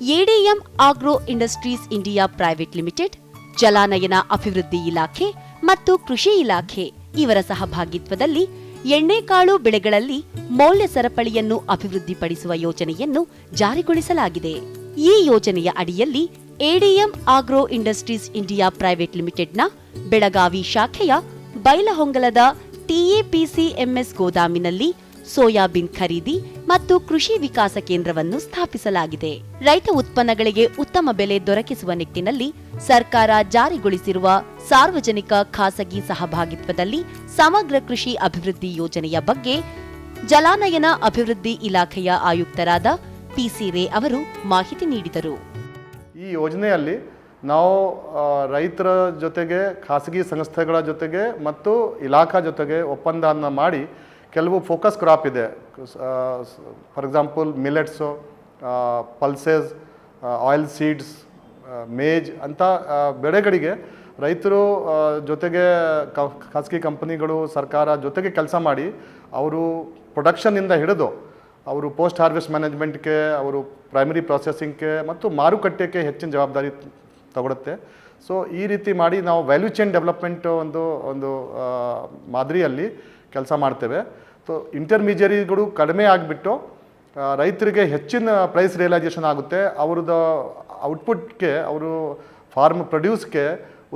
ADM agro industries India private limited, ಜಲಾನಯನ ಅಭಿವೃದ್ಧಿ ಇಲಾಖೆ ಮತ್ತು ಕೃಷಿ ಇಲಾಖೆ ಇವರ ಸಹಭಾಗಿತ್ವದಲ್ಲಿ ಎಣ್ಣೆಕಾಳು ಬೆಳೆಗಳಲ್ಲಿ ಮೌಲ್ಯ ಸರಪಳಿಯನ್ನು ಅಭಿವೃದ್ಧಿಪಡಿಸುವ ಯೋಜನೆಯನ್ನು ಜಾರಿಗೊಳಿಸಲಾಗಿದೆ. ಈ ಯೋಜನೆಯ ಅಡಿಯಲ್ಲಿ ADM agro industries India private ಲಿಮಿಟೆಡ್ನ ಬೆಳಗಾವಿ ಶಾಖೆಯ ಬೈಲಹೊಂಗಲದ ಟಿಎಪಿಸಿಎಂಎಸ್ ಗೋದಾಮಿನಲ್ಲಿ ಸೋಯಾಬೀನ್ ಖರೀದಿ ಮತ್ತು ಕೃಷಿ ವಿಕಾಸ ಕೇಂದ್ರವನ್ನು ಸ್ಥಾಪಿಸಲಾಗಿದೆ. ರೈತ ಉತ್ಪನ್ನಗಳಿಗೆ ಉತ್ತಮ ಬೆಲೆ ದೊರಕಿಸುವ ನಿಟ್ಟಿನಲ್ಲಿ ಸರ್ಕಾರ ಜಾರಿಗೊಳಿಸಿರುವ ಸಾರ್ವಜನಿಕ ಖಾಸಗಿ ಸಹಭಾಗಿತ್ವದಲ್ಲಿ ಸಮಗ್ರ ಕೃಷಿ ಅಭಿವೃದ್ಧಿ ಯೋಜನೆಯ ಬಗ್ಗೆ ಜಲಾನಯನ ಅಭಿವೃದ್ಧಿ ಇಲಾಖೆಯ ಆಯುಕ್ತರಾದ ಪಿಸಿ ರೇ ಅವರು ಮಾಹಿತಿ ನೀಡಿದರು. ಈ ಯೋಜನೆಯಲ್ಲಿ ನಾವು ರೈತರ ಜೊತೆಗೆ, ಖಾಸಗಿ ಸಂಸ್ಥೆಗಳ ಜೊತೆಗೆ ಮತ್ತು ಇಲಾಖಾ ಜೊತೆಗೆ ಒಪ್ಪಂದವನ್ನು ಮಾಡಿ ಕೆಲವು ಫೋಕಸ್ ಕ್ರಾಪ್ ಇದೆ. For example millets pulses oil seeds maize ಅಂತ ಬೆಳೆಗಳಿಗೆ ರೈತರು ಜೊತೆಗೆ ಖಾಸಗಿ ಕಂಪನಿಗಳು, ಸರ್ಕಾರ ಜೊತೆಗೆ ಕೆಲಸ ಮಾಡಿ ಅವರು ಪ್ರೊಡಕ್ಷನ್ನಿಂದ ಹಿಡಿದು ಅವರು ಪೋಸ್ಟ್ ಹಾರ್ವೆಸ್ಟ್ ಮ್ಯಾನೇಜ್ಮೆಂಟ್ಗೆ ಅವರು ಪ್ರೈಮರಿ ಪ್ರಾಸೆಸಿಂಗ್ಗೆ ಮತ್ತು ಮಾರುಕಟ್ಟೆಗೆ ಹೆಚ್ಚಿನ ಜವಾಬ್ದಾರಿ ತಗೊಡುತ್ತೆ ಸೊ ಈ ರೀತಿ ಮಾಡಿ ನಾವು ವ್ಯಾಲ್ಯೂ ಚೈನ್ ಡೆವಲಪ್ಮೆಂಟ್ ಒಂದು ಒಂದು ಮಾದರಿಯಲ್ಲಿ ಕೆಲಸ ಮಾಡ್ತೇವೆ. ಸೊ ಇಂಟರ್ಮೀಡಿಯರಿಗಳು ಕಡಿಮೆ ಆಗಿಬಿಟ್ಟು ರೈತರಿಗೆ ಹೆಚ್ಚಿನ ಪ್ರೈಸ್ ರಿಯಲೈಸೇಷನ್ ಆಗುತ್ತೆ. ಅವ್ರದ್ದು ಔಟ್ಪುಟ್ಗೆ ಅವರು ಫಾರ್ಮ್ ಪ್ರೊಡ್ಯೂಸ್ಗೆ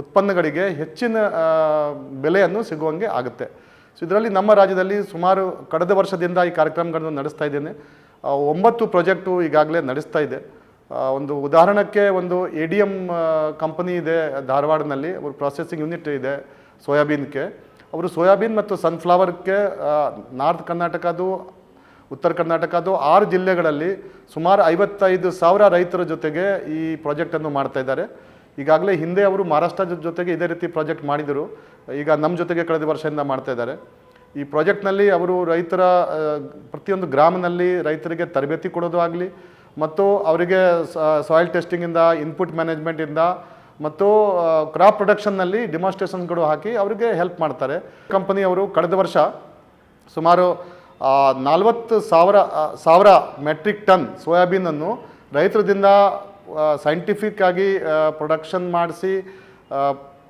ಉತ್ಪನ್ನಗಳಿಗೆ ಹೆಚ್ಚಿನ ಬೆಲೆಯನ್ನು ಸಿಗುವಂಗೆ ಆಗುತ್ತೆ. ಸೊ ಇದರಲ್ಲಿ ನಮ್ಮ ರಾಜ್ಯದಲ್ಲಿ ಸುಮಾರು ಕಳೆದ ವರ್ಷದಿಂದ ಈ ಕಾರ್ಯಕ್ರಮಗಳನ್ನು ನಡೆಸ್ತಾ ಇದ್ದೇನೆ. ಒಂಬತ್ತು ಪ್ರಾಜೆಕ್ಟು ಈಗಾಗಲೇ ನಡೆಸ್ತಾ ಇದೆ. ಒಂದು ಉದಾಹರಣಕ್ಕೆ ಒಂದು ಎ ಡಿ ಎಂ ಕಂಪನಿ ಇದೆ ಧಾರವಾಡದಲ್ಲಿ. ಒಂದು ಪ್ರೊಸೆಸಿಂಗ್ ಯೂನಿಟ್ ಇದೆ, ಸೋಯಾಬೀನ್ಗೆ. ಅವರು ಸೋಯಾಬೀನ್ ಮತ್ತು ಸನ್ಫ್ಲವರ್ಗೆ ನಾರ್ತ್ ಕರ್ನಾಟಕದ್ದು, ಉತ್ತರ ಕರ್ನಾಟಕದ್ದು ಆರು ಜಿಲ್ಲೆಗಳಲ್ಲಿ ಸುಮಾರು ಐವತ್ತೈದು ಸಾವಿರ ರೈತರ ಜೊತೆಗೆ ಈ ಪ್ರಾಜೆಕ್ಟನ್ನು ಮಾಡ್ತಾ ಇದ್ದಾರೆ. ಈಗಾಗಲೇ ಹಿಂದೆ ಅವರು ಮಹಾರಾಷ್ಟ್ರ ಜೊತೆಗೆ ಇದೇ ರೀತಿ ಪ್ರಾಜೆಕ್ಟ್ ಮಾಡಿದರು. ಈಗ ನಮ್ಮ ಜೊತೆಗೆ ಕಳೆದ ವರ್ಷದಿಂದ ಮಾಡ್ತಾ ಇದ್ದಾರೆ. ಈ ಪ್ರಾಜೆಕ್ಟ್ನಲ್ಲಿ ಅವರು ರೈತರ ಪ್ರತಿಯೊಂದು ಗ್ರಾಮನಲ್ಲಿ ರೈತರಿಗೆ ತರಬೇತಿ ಕೊಡೋದು ಆಗಲಿ, ಮತ್ತು ಅವರಿಗೆ ಸಾಯಿಲ್ ಟೆಸ್ಟಿಂಗಿಂದ, ಇನ್ಪುಟ್ ಮ್ಯಾನೇಜ್ಮೆಂಟಿಂದ ಮತ್ತು ಕ್ರಾಪ್ ಪ್ರೊಡಕ್ಷನ್ನಲ್ಲಿ ಡಿಮಾನ್ಸ್ಟ್ರೇಷನ್ಗಳು ಹಾಕಿ ಅವರಿಗೆ ಹೆಲ್ಪ್ ಮಾಡ್ತಾರೆ. ಕಂಪನಿಯವರು ಕಳೆದ ವರ್ಷ ಸುಮಾರು ನಲವತ್ತು ಸಾವಿರ ಸಾವಿರ ಮೆಟ್ರಿಕ್ ಟನ್ ಸೋಯಾಬೀನನ್ನು ರೈತರದಿಂದ ಸೈಂಟಿಫಿಕ್ ಆಗಿ ಪ್ರೊಡಕ್ಷನ್ ಮಾಡಿಸಿ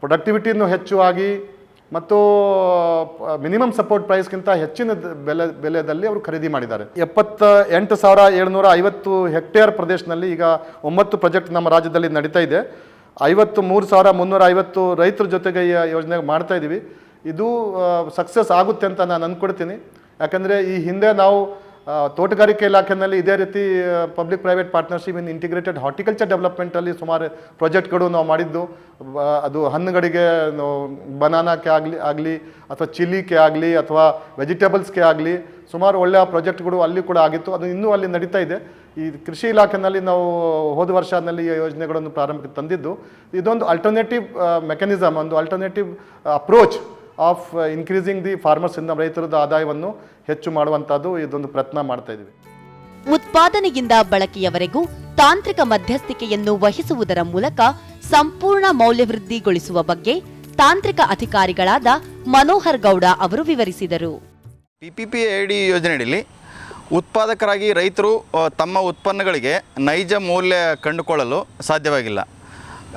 ಪ್ರೊಡಕ್ಟಿವಿಟಿಯನ್ನು ಹೆಚ್ಚು ಆಗಿ ಮತ್ತು ಮಿನಿಮಮ್ ಸಪೋರ್ಟ್ ಪ್ರೈಸ್ಗಿಂತ ಹೆಚ್ಚಿನ ಬೆಲೆ, ಬೆಲೆಯಲ್ಲಿ ಅವರು ಖರೀದಿ ಮಾಡಿದ್ದಾರೆ. ಎಪ್ಪತ್ತ ಎಂಟು ಸಾವಿರ ಏಳ್ನೂರ ಐವತ್ತು ಹೆಕ್ಟೇರ್ ಪ್ರದೇಶದಲ್ಲಿ ಈಗ ಒಂಬತ್ತು ಪ್ರಾಜೆಕ್ಟ್ ನಮ್ಮ ರಾಜ್ಯದಲ್ಲಿ ನಡೀತಾ ಇದೆ. ಐವತ್ತು ಮೂರು ಸಾವಿರ ಮುನ್ನೂರ ಐವತ್ತು ರೈತರ ಜೊತೆಗೆ ಈ ಯೋಜನೆ ಮಾಡ್ತಾ ಇದ್ದೀವಿ ಇದು ಸಕ್ಸಸ್ ಆಗುತ್ತೆ ಅಂತ ನಾನು ಅಂದ್ಕೊಡ್ತೀನಿ ಯಾಕಂದರೆ ಈ ಹಿಂದೆ ನಾವು ತೋಟಗಾರಿಕೆ ಇಲಾಖೆಯಲ್ಲಿ ಇದೇ ರೀತಿ public private partnership in integrated horticulture ಡೆವಲಪ್ಮೆಂಟಲ್ಲಿ ಸುಮಾರು ಪ್ರಾಜೆಕ್ಟ್ಗಳು ನಾವು ಮಾಡಿದ್ದು. ಅದು ಹಣ್ಣುಗಳಿಗೆ ಬನಾನಾಕ್ಕೆ ಆಗಲಿ ಆಗಲಿ, ಅಥವಾ ಚಿಲ್ಲಿಗೆ ಆಗಲಿ, ಅಥವಾ ವೆಜಿಟೇಬಲ್ಸ್ಗೆ ಆಗಲಿ, ಸುಮಾರು ಒಳ್ಳೆಯ ಪ್ರಾಜೆಕ್ಟ್ಗಳು ಅಲ್ಲಿ ಕೂಡ ಆಗಿತ್ತು. ಅದು ಇನ್ನೂ ಅಲ್ಲಿ ನಡೀತಾ ಇದೆ. ಈ ಕೃಷಿ ಇಲಾಖೆನಲ್ಲಿ ನಾವು ಹೋದ ವರ್ಷದಲ್ಲಿ ಈ ಯೋಜನೆಗಳನ್ನು ಪ್ರಾರಂಭಕ್ಕೆ ತಂದಿದ್ದು ಇದೊಂದು ಅಲ್ಟರ್ನೇಟಿವ್ ಮೆಕ್ಯಾನಿಸಮ್ ಒಂದು alternative approach of increasing the farmers ಇಂದ ರೈತರದ ಆದಾಯವನ್ನು ಹೆಚ್ಚು ಮಾಡುವಂಥದ್ದು ಇದೊಂದು ಪ್ರಯತ್ನ ಮಾಡ್ತಾ ಇದ್ದೀವಿ. ಉತ್ಪಾದನೆಯಿಂದ ಬಳಕೆಯವರೆಗೂ ತಾಂತ್ರಿಕ ಮಧ್ಯಸ್ಥಿಕೆಯನ್ನು ವಹಿಸುವುದರ ಮೂಲಕ ಸಂಪೂರ್ಣ ಮೌಲ್ಯವೃದ್ಧಿಗೊಳಿಸುವ ಬಗ್ಗೆ ತಾಂತ್ರಿಕ ಅಧಿಕಾರಿಗಳಾದ ಮನೋಹರ್ ಗೌಡ ಅವರು ವಿವರಿಸಿದರು. PPP P P I D ಯೋಜನೆಯಲ್ಲಿ ಉತ್ಪಾದಕರಾಗಿ ರೈತರು ತಮ್ಮ ಉತ್ಪನ್ನಗಳಿಗೆ ನೈಜ ಮೌಲ್ಯ ಕಂಡುಕೊಳ್ಳಲು ಸಾಧ್ಯವಾಗಿಲ್ಲ.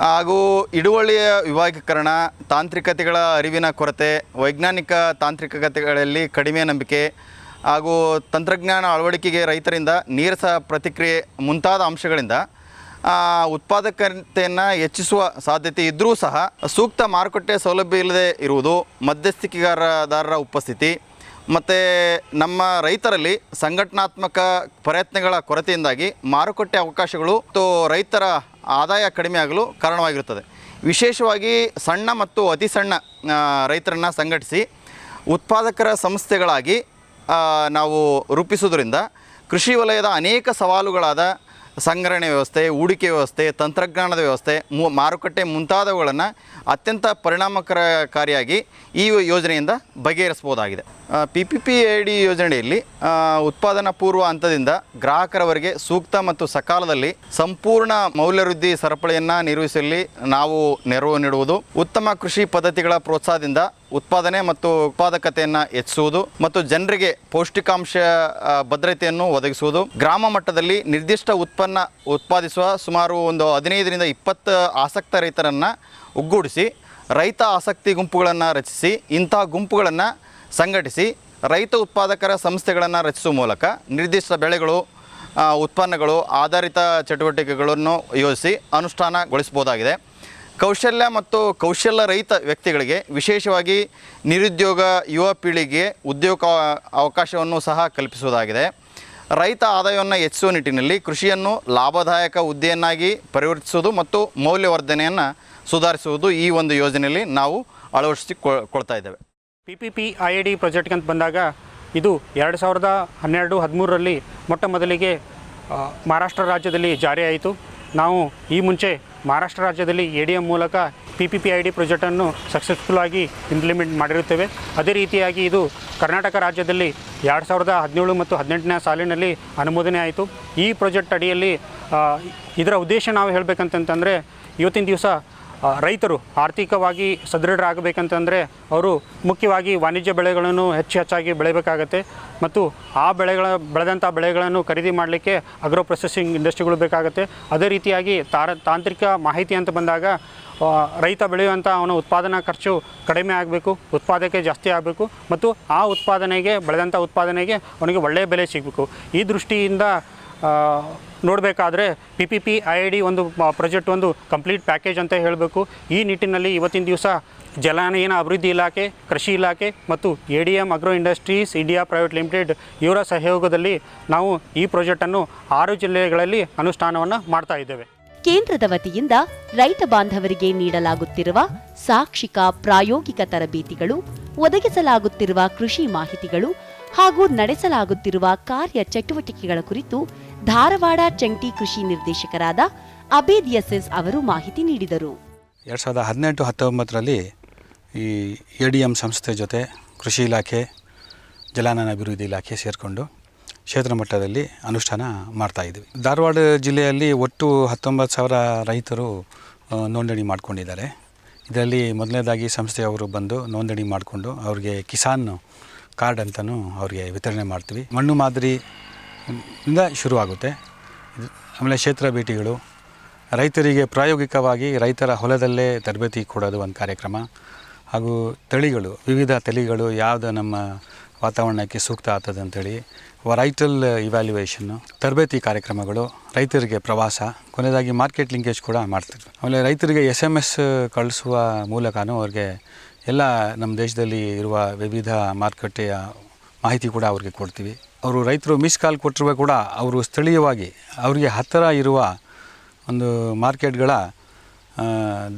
ಹಾಗೂ ಹಿಡುವಳಿಯ ವಿಭಾಗೀಕರಣ, ತಾಂತ್ರಿಕತೆಗಳ ಅರಿವಿನ ಕೊರತೆ, ವೈಜ್ಞಾನಿಕ ತಾಂತ್ರಿಕತೆಗಳಲ್ಲಿ ಕಡಿಮೆ ನಂಬಿಕೆ, ಹಾಗೂ ತಂತ್ರಜ್ಞಾನ ಅಳವಡಿಕೆಗೆ ರೈತರಿಂದ ನೀರಸ ಪ್ರತಿಕ್ರಿಯೆ ಮುಂತಾದ ಅಂಶಗಳಿಂದ ಉತ್ಪಾದಕತೆಯನ್ನು ಹೆಚ್ಚಿಸುವ ಸಾಧ್ಯತೆ ಇದ್ದರೂ ಸಹ ಸೂಕ್ತ ಮಾರುಕಟ್ಟೆ ಸೌಲಭ್ಯ ಇಲ್ಲದೆ ಇರುವುದು ಮಧ್ಯಸ್ಥಿಕೆಗಾರದಾರರ ಉಪಸ್ಥಿತಿ. ಮತ್ತು ನಮ್ಮ ರೈತರಲ್ಲಿ ಸಂಘಟನಾತ್ಮಕ ಪ್ರಯತ್ನಗಳ ಕೊರತೆಯಿಂದಾಗಿ ಮಾರುಕಟ್ಟೆ ಅವಕಾಶಗಳು ಮತ್ತು ರೈತರ ಆದಾಯ ಕಡಿಮೆ ಆಗಲು ಕಾರಣವಾಗಿರುತ್ತದೆ. ವಿಶೇಷವಾಗಿ ಸಣ್ಣ ಮತ್ತು ಅತಿ ಸಣ್ಣ ರೈತರನ್ನು ಸಂಘಟಿಸಿ ಉತ್ಪಾದಕರ ಸಂಸ್ಥೆಗಳಾಗಿ ನಾವು ರೂಪಿಸುವುದರಿಂದ ಕೃಷಿ ವಲಯದ ಅನೇಕ ಸವಾಲುಗಳಾದ ಸಂಗ್ರಹಣೆ ವ್ಯವಸ್ಥೆ, ಹೂಡಿಕೆ ವ್ಯವಸ್ಥೆ, ತಂತ್ರಜ್ಞಾನದ ವ್ಯವಸ್ಥೆ, ಮು, ಮಾರುಕಟ್ಟೆ ಮುಂತಾದವುಗಳನ್ನು ಅತ್ಯಂತ ಪರಿಣಾಮಕಾರಿಯಾಗಿ ಈ ಯೋಜನೆಯಿಂದ ಬಗೆಹರಿಸ್ಬೋದಾಗಿದೆ P P P I D ಯೋಜನೆಯಲ್ಲಿ ಉತ್ಪಾದನಾ ಪೂರ್ವ ಹಂತದಿಂದ ಗ್ರಾಹಕರವರೆಗೆ ಸೂಕ್ತ ಮತ್ತು ಸಕಾಲದಲ್ಲಿ ಸಂಪೂರ್ಣ ಮೌಲ್ಯವೃದ್ಧಿ ಸರಪಳಿಯನ್ನು ನಿರ್ವಹಿಸಲಿ ನಾವು ನೆರವು ನೀಡುವುದು, ಉತ್ತಮ ಕೃಷಿ ಪದ್ಧತಿಗಳ ಪ್ರೋತ್ಸಾಹದಿಂದ ಉತ್ಪಾದನೆ ಮತ್ತು ಉತ್ಪಾದಕತೆಯನ್ನು ಹೆಚ್ಚಿಸುವುದು ಮತ್ತು ಜನರಿಗೆ ಪೌಷ್ಟಿಕಾಂಶ ಭದ್ರತೆಯನ್ನು ಒದಗಿಸುವುದು, ಗ್ರಾಮ ಮಟ್ಟದಲ್ಲಿ ನಿರ್ದಿಷ್ಟ ಉತ್ಪನ್ನ ಉತ್ಪಾದಿಸುವ ಸುಮಾರು ಒಂದು ಹದಿನೈದರಿಂದ ಇಪ್ಪತ್ತು ಆಸಕ್ತ ರೈತರನ್ನು ಒಗ್ಗೂಡಿಸಿ, ರೈತ ಆಸಕ್ತಿ ಗುಂಪುಗಳನ್ನು ರಚಿಸಿ ಇಂತಹ ಗುಂಪುಗಳನ್ನು ಸಂಘಟಿಸಿ ರೈತ ಉತ್ಪಾದಕರ ಸಂಸ್ಥೆಗಳನ್ನು ರಚಿಸುವ ಮೂಲಕ ನಿರ್ದಿಷ್ಟ ಬೆಳೆಗಳು ಉತ್ಪನ್ನಗಳು, ಆಧಾರಿತ ಚಟುವಟಿಕೆಗಳನ್ನು ಯೋಜಿಸಿ ಅನುಷ್ಠಾನಗೊಳಿಸಬಹುದಾಗಿದೆ. ಕೌಶಲ್ಯ ಮತ್ತು ಕೌಶಲ್ಯ ರಹಿತ ವ್ಯಕ್ತಿಗಳಿಗೆ ವಿಶೇಷವಾಗಿ ನಿರುದ್ಯೋಗ ಯುವ ಪೀಳಿಗೆ ಉದ್ಯೋಗ ಅವಕಾಶವನ್ನು ಸಹ ಕಲ್ಪಿಸುವುದಾಗಿದೆ. ರೈತ ಆದಾಯವನ್ನು ಹೆಚ್ಚಿಸುವ ನಿಟ್ಟಿನಲ್ಲಿ ಕೃಷಿಯನ್ನು ಲಾಭದಾಯಕ ಹುದ್ದೆಯನ್ನಾಗಿ ಪರಿವರ್ತಿಸುವುದು ಮತ್ತು ಮೌಲ್ಯವರ್ಧನೆಯನ್ನು ಸುಧಾರಿಸುವುದು ಈ ಒಂದು ಯೋಜನೆಯಲ್ಲಿ ನಾವು ಅಳವಡಿಸಿಕೊಳ್ತಾ ಇದ್ದೇವೆ. P P P I D ಪ್ರಾಜೆಕ್ಟ್ಗೆ ಅಂತ ಬಂದಾಗ ಇದು ಎರಡು ಸಾವಿರದ ಹನ್ನೆರಡು ಹದಿಮೂರರಲ್ಲಿ ಮೊಟ್ಟ ಮೊದಲಿಗೆ ಮಹಾರಾಷ್ಟ್ರ ರಾಜ್ಯದಲ್ಲಿ ಜಾರಿಯಾಯಿತು ನಾವು ಈ ಮುಂಚೆ ಮಹಾರಾಷ್ಟ್ರ ರಾಜ್ಯದಲ್ಲಿ ಎ ಡಿ ಎಂ ಮೂಲಕ P P P I D ಪ್ರಾಜೆಕ್ಟನ್ನು successful ಆಗಿ ಇಂಪ್ಲಿಮೆಂಟ್ ಮಾಡಿರುತ್ತೇವೆ. ಅದೇ ರೀತಿಯಾಗಿ ಇದು ಕರ್ನಾಟಕ ರಾಜ್ಯದಲ್ಲಿ ಎರಡು ಸಾವಿರದ ಹದಿನೇಳು ಮತ್ತು ಹದಿನೆಂಟನೇ ಸಾಲಿನಲ್ಲಿ ಅನುಮೋದನೆ ಆಯಿತು. ಈ ಪ್ರಾಜೆಕ್ಟ್ ಅಡಿಯಲ್ಲಿ ಇದರ ಉದ್ದೇಶ ನಾವು ಹೇಳಬೇಕಂತಂತಂದರೆ, ಇವತ್ತಿನ ದಿವಸ ರೈತರು ಆರ್ಥಿಕವಾಗಿ ಸದೃಢರಾಗಬೇಕಂತಂದರೆ ಅವರು ಮುಖ್ಯವಾಗಿ ವಾಣಿಜ್ಯ ಬೆಳೆಗಳನ್ನು ಹೆಚ್ಚು ಹೆಚ್ಚಾಗಿ ಬೆಳೆಯಬೇಕಾಗತ್ತೆ ಮತ್ತು ಆ ಬೆಳೆಗಳ, ಬೆಳೆದಂಥ ಬೆಳೆಗಳನ್ನು ಖರೀದಿ ಮಾಡಲಿಕ್ಕೆ ಅಗ್ರೋ ಪ್ರೊಸೆಸಿಂಗ್ ಇಂಡಸ್ಟ್ರಿಗಳು ಬೇಕಾಗುತ್ತೆ. ಅದೇ ರೀತಿಯಾಗಿ ತಾರ, ತಾಂತ್ರಿಕ ಮಾಹಿತಿ ಅಂತ ಬಂದಾಗ ರೈತ ಬೆಳೆಯುವಂಥ ಅವನ ಉತ್ಪಾದನಾ ಖರ್ಚು ಕಡಿಮೆ ಆಗಬೇಕು ಉತ್ಪಾದಕ್ಕೆ ಜಾಸ್ತಿ ಆಗಬೇಕು ಮತ್ತು ಆ ಉತ್ಪಾದನೆಗೆ, ಬೆಳೆದಂಥ ಉತ್ಪಾದನೆಗೆ ಅವನಿಗೆ ಒಳ್ಳೆಯ ಬೆಲೆ ಸಿಗಬೇಕು. ಈ ದೃಷ್ಟಿಯಿಂದ ನೋಡಬೇಕಾದ್ರೆ P P P I I D ಒಂದು ಪ್ರಾಜೆಕ್ಟ್ ಒಂದು ಕಂಪ್ಲೀಟ್ ಪ್ಯಾಕೇಜ್ ಅಂತ ಹೇಳಬೇಕು. ಈ ನಿಟ್ಟಿನಲ್ಲಿ ಇವತ್ತಿನ ದಿವಸ ಜಲಾನಯನ ಅಭಿವೃದ್ಧಿ ಇಲಾಖೆ, ಕೃಷಿ ಇಲಾಖೆ ಮತ್ತು A D M agro industries India private limited ಇವರ ಸಹಯೋಗದಲ್ಲಿ ನಾವು ಈ ಪ್ರಾಜೆಕ್ಟನ್ನು ಆರು ಜಿಲ್ಲೆಗಳಲ್ಲಿ ಅನುಷ್ಠಾನವನ್ನು ಮಾಡ್ತಾ ಇದ್ದೇವೆ. ಕೇಂದ್ರದ ವತಿಯಿಂದ ರೈತ ಬಾಂಧವರಿಗೆ ನೀಡಲಾಗುತ್ತಿರುವ ಸಾಕ್ಷಿಕ ಪ್ರಾಯೋಗಿಕ ತರಬೇತಿಗಳು, ಒದಗಿಸಲಾಗುತ್ತಿರುವ ಕೃಷಿ ಮಾಹಿತಿಗಳು ಹಾಗೂ ನಡೆಸಲಾಗುತ್ತಿರುವ ಕಾರ್ಯ ಚಟುವಟಿಕೆಗಳ ಕುರಿತು ಧಾರವಾಡ ಚಂಟಿ ಕೃಷಿ ನಿರ್ದೇಶಕರಾದ ಅಬೇದ್ ಎಸ್ಎಸ್ ಅವರು ಮಾಹಿತಿ ನೀಡಿದರು. ಎರಡು ಸಾವಿರದ ಹದಿನೆಂಟು, ಹತ್ತೊಂಬತ್ತರಲ್ಲಿ ಈ ಎ ಡಿ ಎಂ ಸಂಸ್ಥೆ ಜೊತೆ ಕೃಷಿ ಇಲಾಖೆ, ಜಲಾನಯನ ಅಭಿವೃದ್ಧಿ ಇಲಾಖೆ ಸೇರಿಕೊಂಡು ಕ್ಷೇತ್ರ ಮಟ್ಟದಲ್ಲಿ ಅನುಷ್ಠಾನ ಮಾಡ್ತಾಯಿದ್ವಿ ಧಾರವಾಡ ಜಿಲ್ಲೆಯಲ್ಲಿ ಒಟ್ಟು ಹತ್ತೊಂಬತ್ತು ಸಾವಿರ ರೈತರು ನೋಂದಣಿ ಮಾಡ್ಕೊಂಡಿದ್ದಾರೆ. ಇದರಲ್ಲಿ ಮೊದಲನೇದಾಗಿ ಸಂಸ್ಥೆಯವರು ಬಂದು ನೋಂದಣಿ ಮಾಡಿಕೊಂಡು ಅವ್ರಿಗೆ ಕಿಸಾನ್ ಕಾರ್ಡ್ ಅಂತಲೂ ಅವ್ರಿಗೆ ವಿತರಣೆ ಮಾಡ್ತೀವಿ. ಮಣ್ಣು ಮಾದರಿ ಇಂದ ಶುರುವಾಗುತ್ತೆ. ಆಮೇಲೆ ಕ್ಷೇತ್ರ ಭೇಟಿಗಳು. ರೈತರಿಗೆ ಪ್ರಾಯೋಗಿಕವಾಗಿ ರೈತರ ಹೊಲದಲ್ಲೇ ತರಬೇತಿ ಕೊಡೋದು ಒಂದು ಕಾರ್ಯಕ್ರಮ. ಹಾಗೂ ತಳಿಗಳು, ವಿವಿಧ ತಳಿಗಳು ಯಾವುದು ನಮ್ಮ ವಾತಾವರಣಕ್ಕೆ ಸೂಕ್ತ ಆಗ್ತದೆ ಅಂತೇಳಿ ರೈಟಲ್ ಇವ್ಯಾಲ್ಯುವೇಷನ್ನು ತರಬೇತಿ ಕಾರ್ಯಕ್ರಮಗಳು, ರೈತರಿಗೆ ಪ್ರವಾಸ, ಕೊನೆಯದಾಗಿ ಮಾರ್ಕೆಟ್ ಲಿಂಕೇಜ್ ಕೂಡ ಮಾಡ್ತೀವಿ ಆಮೇಲೆ ರೈತರಿಗೆ ಎಸ್ ಎಂ ಎಸ್ ಕಳಿಸುವ ಮೂಲಕನೂ ಅವ್ರಿಗೆ ಎಲ್ಲ ನಮ್ಮ ದೇಶದಲ್ಲಿ ಇರುವ ವಿವಿಧ ಮಾರುಕಟ್ಟೆಯ ಮಾಹಿತಿ ಕೂಡ ಅವ್ರಿಗೆ ಕೊಡ್ತೀವಿ. ಅವರು ರೈತರು ಮಿಸ್ ಕಾಲ್ ಕೊಟ್ಟರು ಕೂಡ ಅವರು ಸ್ಥಳೀಯವಾಗಿ ಅವರಿಗೆ ಹತ್ತಿರ ಇರುವ ಒಂದು ಮಾರ್ಕೆಟ್ಗಳ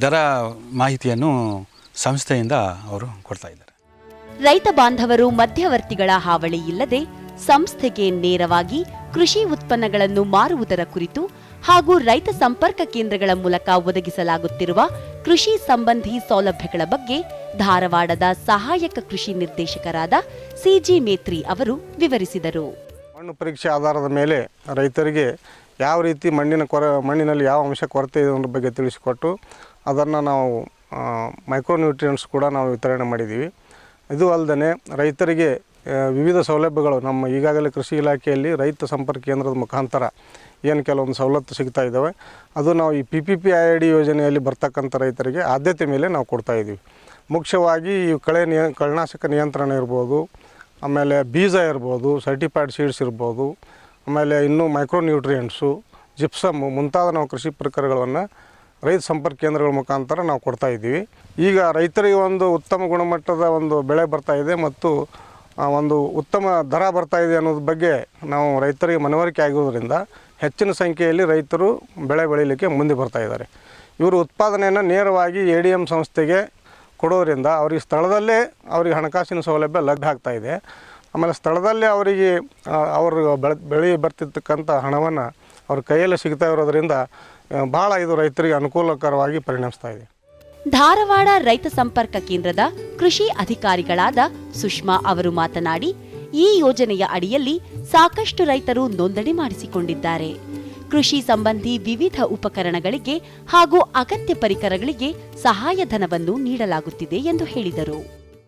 ದರ ಮಾಹಿತಿಯನ್ನು ಸಂಸ್ಥೆಯಿಂದ ಅವರು ಕೊಡ್ತಾ ಇದ್ದಾರೆ. ರೈತ ಬಾಂಧವರು ಮಧ್ಯವರ್ತಿಗಳ ಹಾವಳಿ ಇಲ್ಲದೆ ಸಂಸ್ಥೆಗೆ ನೇರವಾಗಿ ಕೃಷಿ ಉತ್ಪನ್ನಗಳನ್ನು ಮಾರುವುದರ ಕುರಿತು ಹಾಗೂ ರೈತ ಸಂಪರ್ಕ ಕೇಂದ್ರಗಳ ಮೂಲಕ ಒದಗಿಸಲಾಗುತ್ತಿರುವ ಕೃಷಿ ಸಂಬಂಧಿ ಸೌಲಭ್ಯಗಳ ಬಗ್ಗೆ ಧಾರವಾಡದ ಸಹಾಯಕ ಕೃಷಿ ನಿರ್ದೇಶಕರಾದ ಸಿಜಿ ಮೇತ್ರಿ ಅವರು ವಿವರಿಸಿದರು. ಮಣ್ಣು ಪರೀಕ್ಷೆ ಆಧಾರದ ಮೇಲೆ ರೈತರಿಗೆ ಯಾವ ರೀತಿ ಮಣ್ಣಿನ ಕೊರ, ಮಣ್ಣಿನಲ್ಲಿ ಯಾವ ಅಂಶ ಕೊರತೆ ಇದೆ ಅನ್ನೋ ಬಗ್ಗೆ ತಿಳಿಸಿಕೊಟ್ಟು ಅದನ್ನು ನಾವು ಮೈಕ್ರೋನ್ಯೂಟ್ರಿಯೆಂಟ್ಸ್ ಕೂಡ ನಾವು ವಿತರಣೆ ಮಾಡಿದ್ದೀವಿ. ಇದು ಅಲ್ಲದೆ ರೈತರಿಗೆ ವಿವಿಧ ಸೌಲಭ್ಯಗಳು ನಮ್ಮ ಈಗಾಗಲೇ ಕೃಷಿ ಇಲಾಖೆಯಲ್ಲಿ ರೈತ ಸಂಪರ್ಕ ಕೇಂದ್ರದ ಮುಖಾಂತರ ಏನು ಕೆಲವೊಂದು ಸವಲತ್ತು ಸಿಗ್ತಾ ಇದ್ದಾವೆ. ಅದು ನಾವು ಈ P P P I D ಯೋಜನೆಯಲ್ಲಿ ಬರ್ತಕ್ಕಂಥ ರೈತರಿಗೆ ಆದ್ಯತೆ ಮೇಲೆ ನಾವು ಕೊಡ್ತಾ ಇದ್ದೀವಿ. ಮುಖ್ಯವಾಗಿ ಈ ಕಳೆ ನಿಯ, ಕಳೆನಾಶಕ ನಿಯಂತ್ರಣ ಇರ್ಬೋದು, ಆಮೇಲೆ ಬೀಜ ಇರ್ಬೋದು ಸರ್ಟಿಫೈಡ್ ಸೀಡ್ಸ್ ಇರ್ಬೋದು, ಆಮೇಲೆ ಇನ್ನೂ ಮೈಕ್ರೋ ನ್ಯೂಟ್ರಿಯೆಂಟ್ಸು ಜಿಪ್ಸಮ್ಮು ಮುಂತಾದ ನಾವು ಕೃಷಿ ಪ್ರಕಾರಗಳನ್ನು ರೈತ ಸಂಪರ್ಕ ಕೇಂದ್ರಗಳ ಮುಖಾಂತರ ನಾವು ಕೊಡ್ತಾ ಇದ್ದೀವಿ. ಈಗ ರೈತರಿಗೆ ಒಂದು ಉತ್ತಮ ಗುಣಮಟ್ಟದ ಒಂದು ಬೆಳೆ ಬರ್ತಾ ಇದೆ ಮತ್ತು ಒಂದು ಉತ್ತಮ ದರ ಬರ್ತಾ ಇದೆ ಅನ್ನೋದ್ರ ಬಗ್ಗೆ ನಾವು ರೈತರಿಗೆ ಮನವರಿಕೆ ಆಗಿರೋದ್ರಿಂದ ಹೆಚ್ಚಿನ ಸಂಖ್ಯೆಯಲ್ಲಿ ರೈತರು ಬೆಳೆ ಬೆಳೀಲಿಕ್ಕೆ ಮುಂದೆ ಬರ್ತಾ ಇದ್ದಾರೆ. ಇವರು ಉತ್ಪಾದನೆಯನ್ನು ನೇರವಾಗಿ ಎ ಡಿ ಎಂ ಸಂಸ್ಥೆಗೆ ಕೊಡೋದ್ರಿಂದ ಅವರಿಗೆ ಸ್ಥಳದಲ್ಲೇ ಅವರಿಗೆ ಹಣಕಾಸಿನ ಸೌಲಭ್ಯ ಲಭ್ಯ ಆಗ್ತಾ ಇದೆ. ಆಮೇಲೆ ಸ್ಥಳದಲ್ಲೇ ಅವರಿಗೆ ಅವರು ಬೆಳೆ ಬೆಳೆ ಬರ್ತಿರ್ತಕ್ಕಂಥ ಹಣವನ್ನು ಅವ್ರ ಕೈಯಲ್ಲಿ ಸಿಗ್ತಾ ಇರೋದ್ರಿಂದ ಭಾಳ ಇದು ರೈತರಿಗೆ ಅನುಕೂಲಕರವಾಗಿ ಪರಿಣಮಿಸ್ತಾ ಇದೆ. ಧಾರವಾಡ ರೈತ ಸಂಪರ್ಕ ಕೇಂದ್ರದ ಕೃಷಿ ಅಧಿಕಾರಿಗಳಾದ ಸುಷ್ಮಾ ಅವರು ಮಾತನಾಡಿ ಈ ಯೋಜನೆಯ ಅಡಿಯಲ್ಲಿ ಸಾಕಷ್ಟು ರೈತರು ನೋಂದಣಿ ಮಾಡಿಸಿಕೊಂಡಿದ್ದಾರೆ. ಕೃಷಿ ಸಂಬಂಧಿ ವಿವಿಧ ಉಪಕರಣಗಳಿಗೆ ಹಾಗೂ ಅಗತ್ಯ ಪರಿಕರಗಳಿಗೆ ಸಹಾಯಧನವನ್ನು ನೀಡಲಾಗುತ್ತಿದೆ ಎಂದು ಹೇಳಿದರು.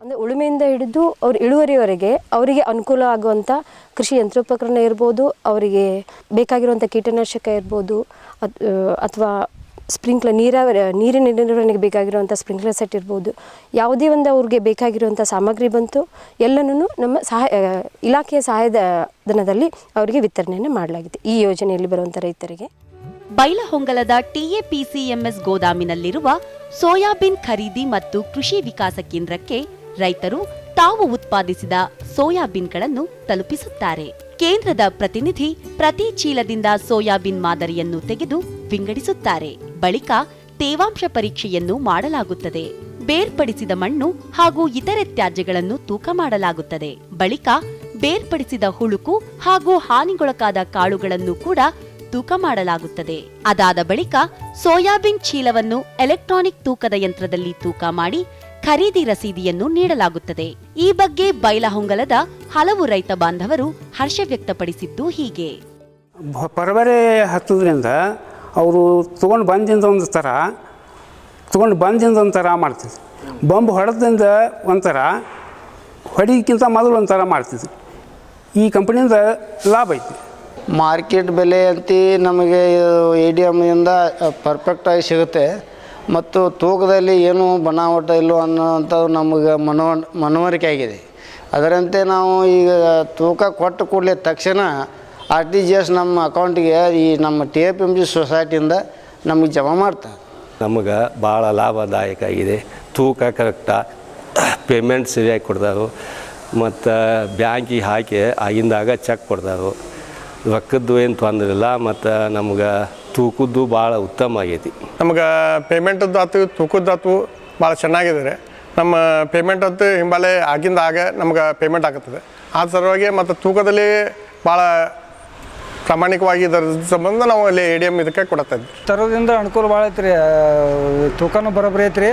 ಅಂದರೆ ಉಳುಮೆಯಿಂದ ಹಿಡಿದು ಅವ್ರ ಇಳುವರಿವರೆಗೆ ಅವರಿಗೆ ಅನುಕೂಲ ಆಗುವಂಥ ಕೃಷಿ ಯಂತ್ರೋಪಕರಣ ಇರ್ಬೋದು, ಅವರಿಗೆ ಬೇಕಾಗಿರುವಂಥ ಕೀಟನಾಶಕ ಇರ್ಬೋದು ಅಥವಾ ಸ್ಪ್ರಿಂಕ್ಲರ್ ನೀರಾವರಿ ನೀರಿನ ನಿರ್ವಹಣೆಗೆ ಬೇಕಾಗಿರುವಂಥ ಸ್ಪ್ರಿಂಕ್ಲರ್ ಸೆಟ್ ಇರ್ಬೋದು. ಯಾವುದೇ ಒಂದು ಅವ್ರಿಗೆ ಬೇಕಾಗಿರುವಂಥ ಸಾಮಗ್ರಿ ಬಂತು ಎಲ್ಲನೂ ನಮ್ಮ ಸಹಾಯ ಇಲಾಖೆಯ ಸಹಾಯದ ಧನದಲ್ಲಿ ಅವರಿಗೆ ವಿತರಣೆಯನ್ನು ಮಾಡಲಾಗಿದೆ. ಈ ಯೋಜನೆಯಲ್ಲಿ ಬರುವಂಥ ರೈತರಿಗೆ ಬೈಲಹೊಂಗಲದ ಟಿಎಪಿಸಿಎಂಎಸ್ ಗೋದಾಮಿನಲ್ಲಿರುವ ಸೋಯಾಬೀನ್ ಖರೀದಿ ಮತ್ತು ಕೃಷಿ ವಿಕಾಸ ಕೇಂದ್ರಕ್ಕೆ ರೈತರು ತಾವು ಉತ್ಪಾದಿಸಿದ ಸೋಯಾಬೀನ್ಗಳನ್ನು ತಲುಪಿಸುತ್ತಾರೆ. ಕೇಂದ್ರದ ಪ್ರತಿನಿಧಿ ಪ್ರತಿ ಚೀಲದಿಂದ ಸೋಯಾಬೀನ್ ಮಾದರಿಯನ್ನು ತೆಗೆದು ವಿಂಗಡಿಸುತ್ತಾರೆ. ಬಳಿಕ ತೇವಾಂಶ ಪರೀಕ್ಷೆಯನ್ನು ಮಾಡಲಾಗುತ್ತದೆ. ಬೇರ್ಪಡಿಸಿದ ಮಣ್ಣು ಹಾಗೂ ಇತರೆ ತ್ಯಾಜ್ಯಗಳನ್ನು ತೂಕ ಮಾಡಲಾಗುತ್ತದೆ. ಬಳಿಕ ಬೇರ್ಪಡಿಸಿದ ಹುಳುಕು ಹಾಗೂ ಹಾನಿಗೊಳಕಾದ ಕಾಳುಗಳನ್ನು ಕೂಡ ತೂಕ ಮಾಡಲಾಗುತ್ತದೆ. ಅದಾದ ಬಳಿಕ ಸೋಯಾಬೀನ್ ಚೀಲವನ್ನು ಎಲೆಕ್ಟ್ರಾನಿಕ್ ತೂಕದ ಯಂತ್ರದಲ್ಲಿ ತೂಕ ಮಾಡಿ ಖರೀದಿ ರಸೀದಿಯನ್ನು ನೀಡಲಾಗುತ್ತದೆ. ಈ ಬಗ್ಗೆ ಬೈಲಹೊಂಗಲದ ಹಲವು ರೈತ ಬಾಂಧವರು ಹರ್ಷ ವ್ಯಕ್ತಪಡಿಸಿದ್ದು ಹೀಗೆ. ಪರವರೆ ಹತ್ತುವುದರಿಂದ ಅವರು ತೊಗೊಂಡು ಬಂದಿಂದ ಒಂದು ಥರ ತೊಗೊಂಡು ಬಂದಿಂದ ಒಂಥರ ಮಾಡ್ತಿದ್ರು. ಬಂಬ್ ಹೊಡೆದಿಂದ ಒಂಥರ ಹೊಡಿಕ್ಕಿಂತ ಮೊದಲು ಒಂಥರ ಮಾಡ್ತಿದ್ರು. ಈ ಕಂಪ್ನಿಯಿಂದ ಲಾಭ ಐತಿ. ಮಾರ್ಕೆಟ್ ಬೆಲೆ ಅಂತಿ ನಮಗೆ ಎ ಡಿ ಎಮ್ಮಿಂದ ಪರ್ಫೆಕ್ಟಾಗಿ ಸಿಗುತ್ತೆ. ಮತ್ತು ತೂಕದಲ್ಲಿ ಏನು ಬನಾವಟ ಇಲ್ಲೋ ಅನ್ನೋವಂಥದ್ದು ನಮಗೆ ಮನವ ಮನವರಿಕೆ ಆಗಿದೆ. ಅದರಂತೆ ನಾವು ಈಗ ತೂಕ ಕೊಟ್ಟು ಕೂಡಲೇ ತಕ್ಷಣ ಆರ್ ಟಿ ಜಿ ಎಸ್ ನಮ್ಮ ಅಕೌಂಟಿಗೆ ಈ ನಮ್ಮ ಟಿ ಎಫ್ ಎಂ ಜಿ ಸೊಸೈಟಿಯಿಂದ ನಮಗೆ ಜಮಾ ಮಾಡ್ತಾರೆ. ನಮಗೆ ಭಾಳ ಲಾಭದಾಯಕ ಆಗಿದೆ. ತೂಕ ಕರೆಕ್ಟ ಪೇಮೆಂಟ್ ಸರಿಯಾಗಿ ಕೊಡ್ತಾರೆ. ಮತ್ತು ಬ್ಯಾಂಕಿಗೆ ಹಾಕಿ ಆಗಿಂದಾಗ ಚೆಕ್ ಕೊಡ್ತಾರೆ. ರೊಕ್ಕದ್ದು ಏನು ತೊಂದರೆ ಇಲ್ಲ ಮತ್ತು ನಮ್ಗೆ ತೂಕದ್ದು ಭಾಳ ಉತ್ತಮ ಆಗೈತಿ. ನಮ್ಗೆ ಪೇಮೆಂಟದ್ದು ಆತು ತೂಕದ್ದಾತು ಭಾಳ ಚೆನ್ನಾಗಿದ್ದಾರೆ. ನಮ್ಮ ಪೇಮೆಂಟ್ ಅಂತ ಹಿಂಬಾಲೆ ಆಗಿಂದ ಆಗ ನಮ್ಗೆ ಪೇಮೆಂಟ್ ಆಗುತ್ತದೆ ಆ ಸಲುವಾಗಿ ಮತ್ತು ತೂಕದಲ್ಲಿ ಭಾಳ ಪ್ರಾಮಾಣಿಕವಾಗಿ ಇದರ ಸಂಬಂಧ ನಾವು ಅಲ್ಲಿ ಎ ಡಿ ಎಂ ಇದಕ್ಕೆ ಕೊಡ್ತಾ ತರೋದ್ರಿಂದ ಅನುಕೂಲ ಭಾಳ ಐತ್ರಿ ತೂಕನೂ ಬರೋಬ್ಬರಿ ಐತ್ರಿ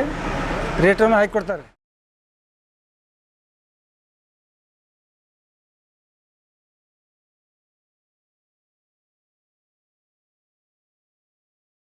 ರೇಟನ್ನು ಹಾಕಿ ಕೊಡ್ತಾರೆ.